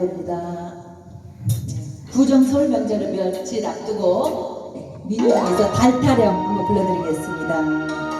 됩니다. 부정서울 명절을 며칠 앞두고 네, 민요에서 달타령 한번 불러드리겠습니다.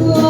Senhor.